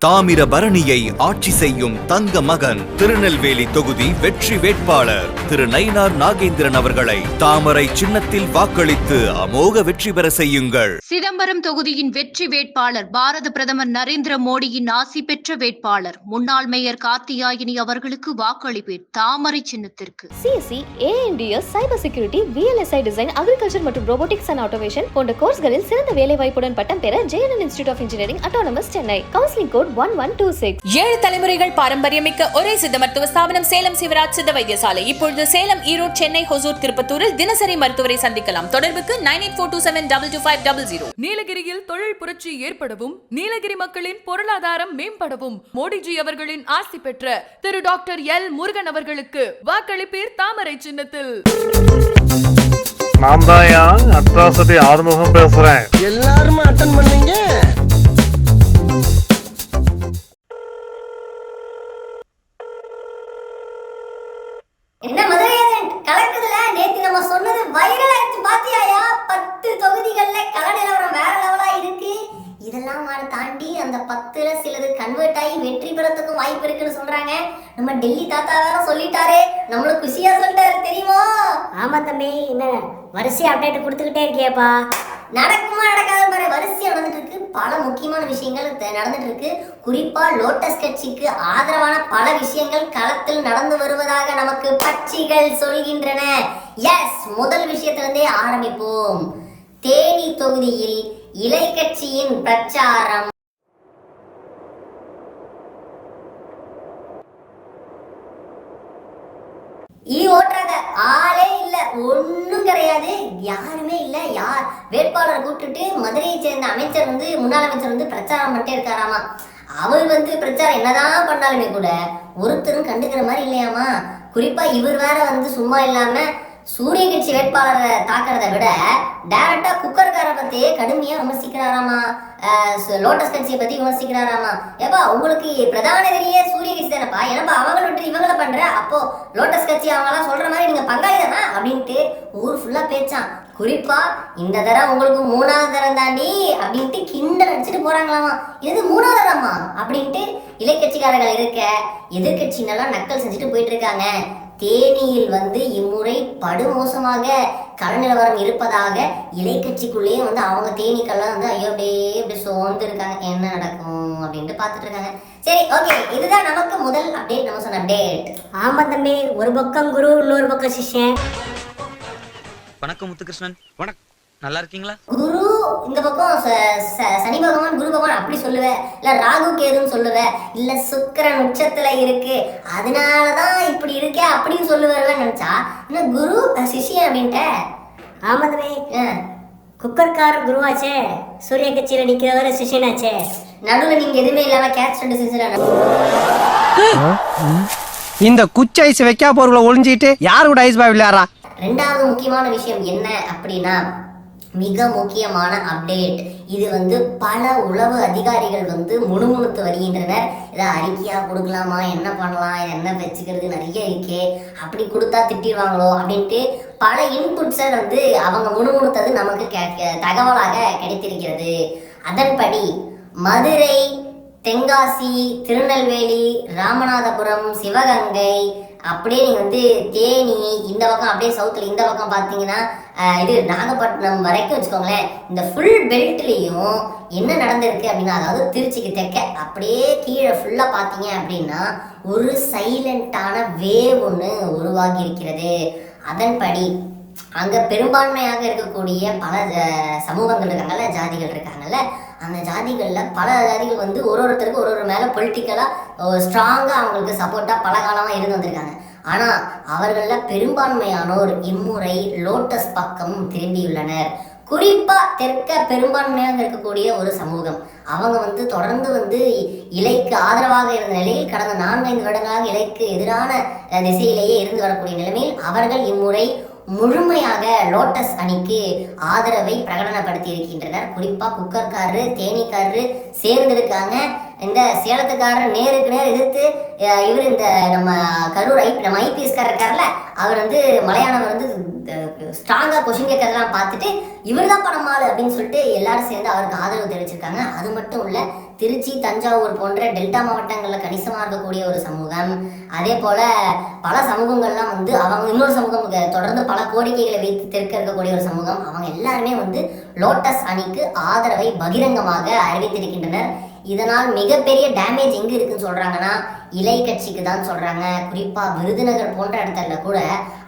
தாமிரபரணியை ஆட்சி செய்யும் தங்க மகன் திருநெல்வேலி தொகுதி வெற்றி வேட்பாளர் திரு நயினார் நாகேந்திரன் அவர்களை தாமரை சின்னத்தில் வாக்களித்து அமோக வெற்றி பெற செய்யுங்கள். சிதம்பரம் தொகுதியின் வெற்றி வேட்பாளர் பாரத பிரதமர் நரேந்திர மோடியின் ஆசி பெற்ற வேட்பாளர். முன்னாள் மேயர் கார்த்தியாயினி அவர்களுக்கு வாக்களிப்பேன் தாமரை சின்னத்திற்கு. CSC ANDS cyber security VLSI design agriculture மற்றும் ரோபோட்டிக்ஸ் அண்ட் ஆட்டோமேஷன் போன்ற கோர்ஸ்களில் சிறந்த வேலைவாய்ப்புடன் பட்டம் பெற JNN institute of engineering autonomous Chennai counselling code one one two six ஏழு தலைமுறைகள் பாரம்பரியமிக்க ஒரே சித்த மருத்துவ ஸ்தாபனம் சேலம் சிவராஜ் சித்த வைத்தியசாலை. இப்பொழுது சேலம் ஈரோடு சென்னை ஹொசூர் திருப்பத்தூரில் தினசரி மருத்துவரை சந்திக்கலாம். தொடர்புக்கு nine eight four two seven double two five double zero நீலகிரியில் தொழில் புரட்சி ஏற்படவும் நீலகிரி மக்களின் பொருளாதாரம் மேம்படவும் மோடிஜி அவர்களின் ஆசி பெற்ற திரு டாக்டர் எல் முருகன் அவர்களுக்கு வாக்களிப்பீர் தாமரை சின்னத்தில். நான் தான் அட்ராசிட்டி ஆறுமுகம் பேசுறேன்? எல்லாருமே அட்டன் பண்ணீங்க? வாய்ப்பு இருக்குன்னு சொல்றாங்க. நம்ம டெல்லி தாத்தா வேற சொல்லிட்டாரே. நம்மளுக்கு குஷியா சொல்லிட்டாரு தெரியுமா? ஆமா தம்பி என்ன வரிசையா அப்டேட் கொடுத்துக்கிட்டே இருக்கியேப்பா? நடக்குமா நடக்காத பாரு. வரிசையா நடந்துட்டு இருக்கு பல முக்கியமான விஷயங்கள் நடந்துட்டு இருக்கு குறிப்பா லோட்டஸ் கட்சிக்கு ஆதரவான பல விஷயங்கள் களத்தில் நடந்து வருவதாக நமக்கு பட்சிகள் சொல்கின்றன. எஸ் முதல் விஷயத்திலிருந்தே ஆரம்பிப்போம். தேனி தொகுதியில் இலை கட்சியின் பிரச்சாரம். ஒன்றும் கிடையாது. யாருமே இல்லை. யார்? வேட்பாளரை கூப்பிட்டுட்டு மதுரையை சேர்ந்த அமைச்சர் வந்து முன்னாள் அமைச்சர் வந்து பிரச்சாரம் பண்ணிட்டே இருக்காராமா? அவர் வந்து பிரச்சாரம் என்னதான் பண்ணாலுமே கூட ஒருத்தரும் கண்டுக்கிற மாதிரி இல்லையாமா? குறிப்பா இவர் வேற வந்து சும்மா இல்லாம சூரிய கட்சி வேட்பாளரை தாக்குறத விட டைரக்டா குக்கர்காரை பத்தி கடுமையா விமர்சிக்கிறாராமா? சு- லோட்டஸ் கட்சியை பத்தி விமர்சிக்கிறாராமா? ஏப்பா உங்களுக்கு பிரதான எதிரியே சூரிய கட்சி தானப்பா? ஏன்னா அவங்கள விட்டு இவங்கள பண்ற? அப்போ லோட்டஸ் கட்சி அவங்களாம் சொல்ற மாதிரி நீங்க பங்காளி தானா? அப்படின்ட்டு ஊர் ஃபுல்லா பேச்சான். குறிப்பா இந்த தடவை உங்களுக்கு மூணாவது தரம் தாண்டி அப்படின்ட்டு கிண்டல் அடிச்சுட்டு போறாங்களாமா? இது மூணாவது தரமா? அப்படின்ட்டு இலைக்கட்சிக்காரர்கள் இருக்க எதிர்கட்சினெல்லாம் நக்கல் செஞ்சுட்டு போயிட்டு இருக்காங்க. தேனியில் வந்து இம்முறை படுமோசமாக கள நிலவரம் இருப்பதாக இலைக்கட்சிக்குள்ளேயே வந்து அவங்க தேனீக்கெல்லாம் வந்து ஐயோ அப்படியே அப்படியே சோர்ந்து இருக்காங்க என்ன நடக்கும் அப்படின்ட்டு பார்த்துட்டு இருக்காங்க சரி ஓகே இதுதான் நமக்கு முதல் அப்டேட் நம்ம சொன்ன அப்டேட் ஆமா தம்பி ஒரு பக்கம் குரு இன்னொரு பக்கம் சிஷ்யன். வணக்கம் முத்துகிருஷ்ணன். வணக்கம் நல்லா இருக்கீங்களா? குரு இந்த பக்கம் ச- ச- சனி பகவான் குரு பகவான் அப்படி சொல்லுவேன் இல்ல ராகு கேதுன்னு சொல்லுவேன் இல்ல சுக்கிரன் உச்சத்துல இருக்கு. அதனாலதான் இப்படி இருக்கே அப்படின்னு சொல்லுவேன் நினைச்சா என்ன குரு சிஷ்யன் அப்படின்ட்ட? ஆமா தம்பி. குக்கர்கார் குருவாச்சே. சூரிய கட்சியில நிக்கிறவர் சிஷ்யனாச்சே. நடுவுல நீங்க எதுவுமே இல்லாம கேட்ச் ரெண்டு சிசில இந்த குச்சி ஐஸ் வைக்கா போர்களை ஒளிஞ்சிட்டு யார் கூட ஐஸ் பாய் விளையாடுறா? ரெண்டாவது முக்கியமான விஷயம் என்ன அப்படின்னா மிக முக்கியமான அப்டேட் இது வந்து பல உளவு அதிகாரிகள் வந்து முணுமுணுத்து வருகின்றனர். இதை அறிக்கையாக கொடுக்கலாமா? என்ன பண்ணலாம்? என்ன வச்சுக்கிறது? நிறைய இருக்கே. அப்படி கொடுத்தா திட்டிடுவாங்களோ? அப்படின்ட்டு பல இன்புட்ஸை வந்து அவங்க முணுமுணுத்தது நமக்கு தகவலாக கிடைத்திருக்கிறது. அதன்படி மதுரை தென்காசி திருநெல்வேலி ராமநாதபுரம் சிவகங்கை அப்படியே நீங்கள் வந்து தேனி இந்த பக்கம் அப்படியே சவுத்தில் இந்த பக்கம் பார்த்தீங்கன்னா இது நாகப்பட்டினம் வரைக்கும் வச்சுக்கோங்களேன் இந்த ஃபுல் பெல்ட்லேயும் என்ன நடந்திருக்கு அப்படின்னா அதாவது திருச்சிக்கு தெற்க அப்படியே கீழே ஃபுல்லாக பார்த்தீங்க அப்படின்னா ஒரு சைலண்டான வேவ் ஒன்று உருவாகி இருக்கிறது அதன்படி அங்கே பெரும்பான்மையாக இருக்கக்கூடிய பல சமூகங்கள் இருக்காங்கல்ல ஜாதிகள் இருக்காங்கல்ல அந்த ஜாதிகளில் பல ஜாதிகள் வந்து ஒரு ஒருத்தருக்கு ஒரு ஒரு மேலே பொலிட்டிக்கலாக ஸ்ட்ராங்காக அவங்களுக்கு சப்போர்ட்டாக பல காலமாக இருந்து வந்திருக்காங்க. ஆனால் அவர்களில் பெரும்பான்மையானோர் இம்முறை லோட்டஸ் பக்கம் திரும்பியுள்ளனர். குறிப்பா தெற்க பெரும்பான்மையாக இருக்கக்கூடிய ஒரு சமூகம். அவங்க வந்து தொடர்ந்து வந்து இலைக்கு ஆதரவாக இருந்த நிலையில் கடந்த நான்கைந்து வருடங்களாக இலைக்கு எதிரான திசையிலேயே இருந்து வரக்கூடிய நிலைமையில் அவர்கள் இம்முறை முழுமையாக லோட்டஸ் அணிக்கு ஆதரவை பிரகடனப்படுத்தி இருக்கின்றனர் குறிப்பாக குக்கர்காரரு தேனிக்காரரு சேர்ந்திருக்காங்க இந்த சேலத்துக்காரர் நேருக்கு நேர் எதிர்த்து இவர் இந்த நம்ம கரூர் ஐ நம்ம ஐபிஎஸ்காரர் இருக்கார்ல அவர் வந்து மலையாளவர் வந்து ஸ்ட்ராங்காக கொஷின் கேட்கறதெல்லாம் பார்த்துட்டு இவர் தான் பணமாளு அப்படின்னு சொல்லிட்டு எல்லாரும் சேர்ந்து அவருக்கு ஆதரவு தெரிவிச்சிருக்காங்க. அது மட்டும் இல்லை திருச்சி தஞ்சாவூர் போன்ற டெல்டா மாவட்டங்களில் கணிசமாக இருக்கக்கூடிய ஒரு சமூகம். அதே போல் பல சமூகங்கள்லாம் வந்து அவங்க இன்னொரு சமூகம் தொடர்ந்து பல கோரிக்கைகளை வைத்து தெற்க இருக்கக்கூடிய ஒரு சமூகம். அவங்க எல்லாருமே வந்து லோட்டஸ் அணிக்கு ஆதரவை பகிரங்கமாக அறிவித்திருக்கின்றனர். இதனால் மிகப்பெரிய டேமேஜ் எங்கே இருக்குன்னு சொல்கிறாங்கன்னா இலை கட்சிக்கு தான் சொல்கிறாங்க குறிப்பாக விருதுநகர் போன்ற இடத்துல கூட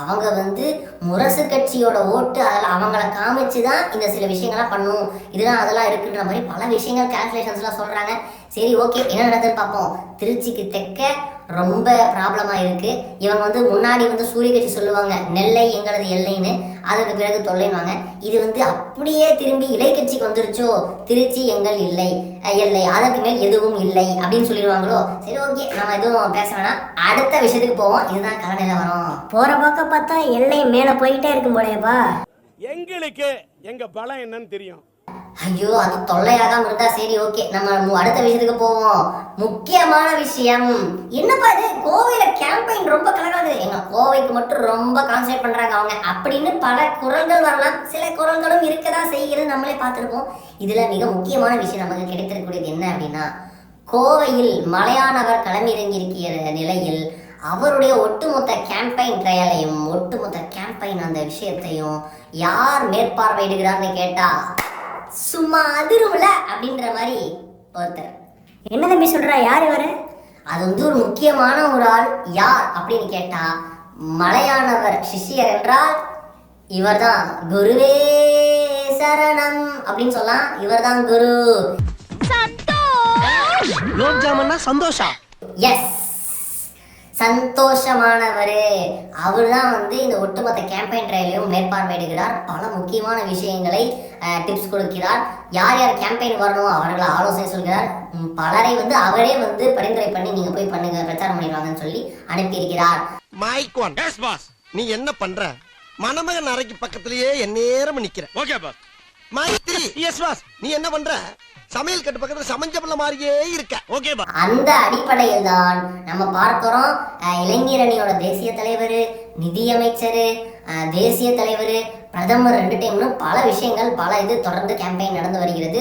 அவங்க வந்து முரசு கட்சியோட ஓட்டு அதில் அவங்கள காமிச்சு தான் இந்த சில விஷயங்கள்லாம் பண்ணும். இதெல்லாம் அதெல்லாம் இருக்குன்ற மாதிரி பல விஷயங்கள் கால்குலேஷன்ஸ்லாம் சொல்கிறாங்க சரி ஓகே என்ன நடக்குதுன்னு பார்ப்போம். திருச்சிக்கு தெற்க ரொம்ப ப்ராப்ளமாக இருக்குது இவங்க வந்து முன்னாடி வந்து சூரிய கட்சி சொல்லுவாங்க நெல்லை எங்களது எல்லைன்னு. அதுக்கு பிறகு தொல்லைவாங்க இது வந்து அப்படியே திரும்பி இலை கட்சிக்கு வந்துருச்சோ? திருச்சி எங்கள் இல்லை எல்லை. அதற்கு மேல் எதுவும் இல்லை அப்படின்னு சொல்லிடுவாங்களோ? சரி ஓகே நம்ம எதுவும் பேச வேணாம். அடுத்த விஷயத்துக்கு போவோம். இதுதான் கலநிலை வரும் போகிற பக்கம் பார்த்தா எல்லை மேல போயிட்டே இருக்கும் போலயேப்பா. எங்களுக்கு எங்க பலம் என்னன்னு தெரியும். ஐயோ அது தொல்லையாகாம இருந்தா சரி ஓகே. நம்ம அடுத்த விஷயத்துக்கு போவோம். முக்கியமான விஷயம். என்னப்பா இது? கோவையில கேம்பெயின் ரொம்ப கலகாது. எங்க கோவைக்கு மட்டும் ரொம்ப கான்சென்ட்ரேட் பண்றாங்க அவங்க. அப்படின்னு பல குரல்கள் வரலாம். சில குரல்களும் இருக்கதான் செய்கிறது நம்மளே பார்த்திருப்போம். இதுல மிக முக்கியமான விஷயம் நமக்கு கிடைத்திருக்கக்கூடியது என்ன அப்படின்னா கோவையில் மலையானவர் களமிறங்கியிருக்கிற நிலையில் அவருடைய ஒட்டுமொத்த கேம்பெயின் ட்ரையலையும் ஒட்டுமொத்த கேம்பெயின் அந்த விஷயத்தையும் யார் மேற்பார்வையிடுகிறார்னு கேட்டா சும்மா அதிரும்ல அப்படின்ற மாதிரி ஒருத்தர். என்ன தம்பி சொல்றா யார் இவரு? அது வந்து ஒரு முக்கியமான ஒரு ஆள் யார் அப்படின்னு கேட்டா மலையானவர் சிஷ்யர் என்றால் இவர்தான் குருவே சரணம் அப்படின்னு சொல்லலாம். இவர்தான் குரு. குலோப் ஜாமுன்னா சந்தோஷா? எஸ் சந்தோஷமானவர். அவர் தான் வந்து இந்த ஒட்டுமொத்த கேம்பெயின் ட்ரையலையும் மேற்பார்வையிடுகிறார். பல முக்கியமான விஷயங்களை டிப்ஸ் கொடுக்கிறார். யார் யார் கேம்பெயின் வரணும் அவர்களை ஆலோசனை சொல்கிறார். பலரை வந்து அவரே வந்து பரிந்துரை பண்ணி நீங்க போய் பண்ணுங்க பிரச்சாரம் பண்ணிடுவாங்கன்னு சொல்லி அனுப்பியிருக்கிறார். மைக்வான் எஸ் பாஸ் நீ என்ன பண்ற? மணமகன் அறைக்கு பக்கத்திலேயே எந்நேரம் நிக்கிற. Okay boss Maithri yes boss நீ என்ன பண்ற? சமையல் கட்டு பக்கத்துல சமைஞ்ச பிள்ளை மாதிரியே இருக்க. ஓகே பாஸ் அந்த அடிப்படையில் தான் நம்ம பார்க்கிறோம் இளைஞர் அணியோட தேசிய தலைவர் நிதியமைச்சர் தேசிய தலைவர் பிரதமர் ரெண்டு டைம்னு பல விஷயங்கள் பல இது தொடர்ந்து கேம்பெயின் நடந்து வருகிறது.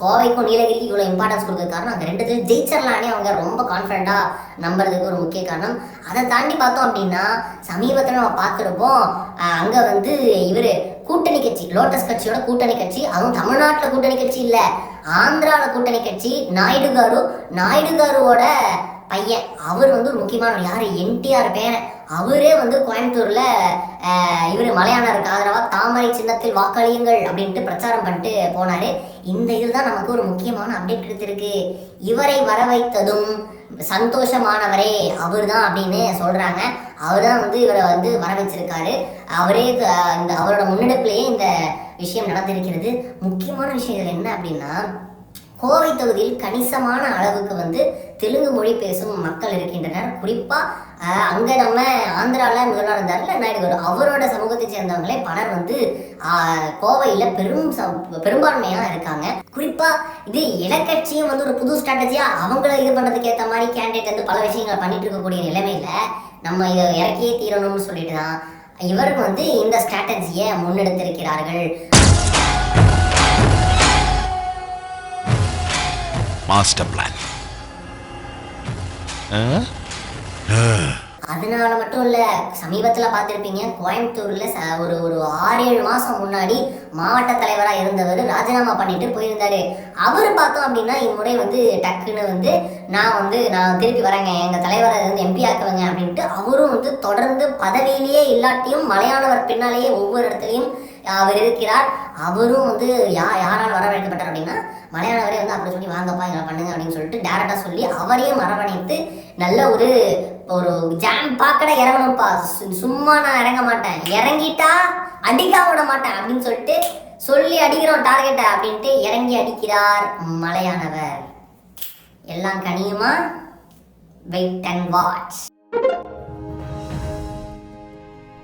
கோவைக்கும் நீலகிரிக்கு இவ்வளோ இம்பார்ட்டன்ஸ் கொடுக்க காரணம் அங்கே ரெண்டு இது ஜெயிச்சிடலானே அவங்க ரொம்ப கான்ஃபிடண்ட்டாக நம்புறதுக்கு ஒரு முக்கிய காரணம். அதை தாண்டி பார்த்தோம் அப்படின்னா சமீபத்தில் நம்ம பார்த்துருப்போம் அங்கே வந்து இவர் கூட்டணி கட்சி லோட்டஸ் கட்சியோட கூட்டணி கட்சி. அதுவும் தமிழ்நாட்டில் கூட்டணி கட்சி இல்லை. ஆந்திராவில் கூட்டணி கட்சி. நாயுடு காரு நாயுடு காருவோட பையன். அவர் வந்து ஒரு முக்கியமான யார்? என்டிஆர் பேரன். அவரே வந்து கோயம்புத்தூர்ல இவர் மலையாளருக்கு ஆதரவாக தாமரை சின்னத்தில் வாக்களியுங்கள் அப்படின்ட்டு பிரச்சாரம் பண்ணிட்டு போனார். இந்த இதில் தான் நமக்கு ஒரு முக்கியமான அப்டேட் எடுத்திருக்கு இவரை வர வைத்ததும் சந்தோஷமானவரே அவர் தான் அப்படின்னு சொல்கிறாங்க அவர் தான் வந்து இவரை வந்து வர வச்சிருக்காரு அவரே இந்த அவரோட முன்னெடுப்புலேயே இந்த விஷயம் நடந்திருக்கிறது. முக்கியமான விஷயம் இதில் என்ன அப்படின்னா கோவை தொகுதியில் கணிசமான அளவுக்கு வந்து தெலுங்கு மொழி பேசும் மக்கள் இருக்கின்றனர். குறிப்பாக அங்கே நம்ம ஆந்திரால முதல்வர் இருந்தார்ல நாயுடு அவரோட சமூகத்தை சேர்ந்தவங்களே பலர் வந்து கோவையில் பெரும் ச- இருக்காங்க. குறிப்பாக இது இலக்கட்சியும் வந்து ஒரு புது ஸ்ட்ராட்டஜியாக அவங்கள இது பண்ணுறதுக்கு ஏற்ற மாதிரி கேண்டிடேட் வந்து பல விஷயங்களை பண்ணிட்டு இருக்கக்கூடிய நிலைமையில் நம்ம இதை இறக்கியே தீரணும்னு சொல்லிட்டு தான் இவர் வந்து இந்த ஸ்ட்ராட்டஜியை முன்னெடுத்திருக்கிறார்கள். மாஸ்டர் பிளான் அதனால மட்டும் இல்ல சமீபத்துல பாத்திருப்பீங்க கோயம்புத்தூர்ல ச- ஒரு ஒரு ஆறு ஏழு மாசம் முன்னாடி மாவட்ட தலைவரா இருந்தவர் ராஜினாமா பண்ணிட்டு போயிருந்தாரு. அவர் பார்த்தோம் அப்படின்னா இம்முறை வந்து டக்குன்னு வந்து நான் வந்து நான் திருப்பி வரேங்க எங்க தலைவரை வந்து எம்பி ஆக்குவேங்க அப்படின்ட்டு அவரும் வந்து தொடர்ந்து பதவியிலேயே இல்லாட்டியும் மலையாளவர் பின்னாலேயே ஒவ்வொரு இடத்துலையும் அவர் இருக்கிறார் அவரும் வந்து யா யாரால் வரவழைக்கப்பட்டார் அப்படின்னா மலையாளவரே வந்து அப்படி சொல்லி வாங்கப்பா இதை பண்ணுங்க அப்படின்னு சொல்லிட்டு டேரக்டாக சொல்லி அவரையும் வரவணைத்து நல்ல ஒரு ஒரு ஜாம் பார்க்கட இறங்கணும்ப்பா. சு- சும்மா நான் இறங்க மாட்டேன். இறங்கிட்டா அடிக்க விட மாட்டேன் அப்படின்னு சொல்லிட்டு சொல்லி அடிக்கிறோம் டார்கெட்டை அப்படின்ட்டு இறங்கி அடிக்கிறார் மலையானவர் எல்லாம் கனியுமா? வெயிட் அண்ட் வாட்ச்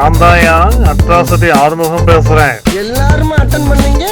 நான் தான் அட்ராசிட்டி ஆறுமுகம் பேசுறேன். எல்லாருமே அட்டன் பண்ணீங்க?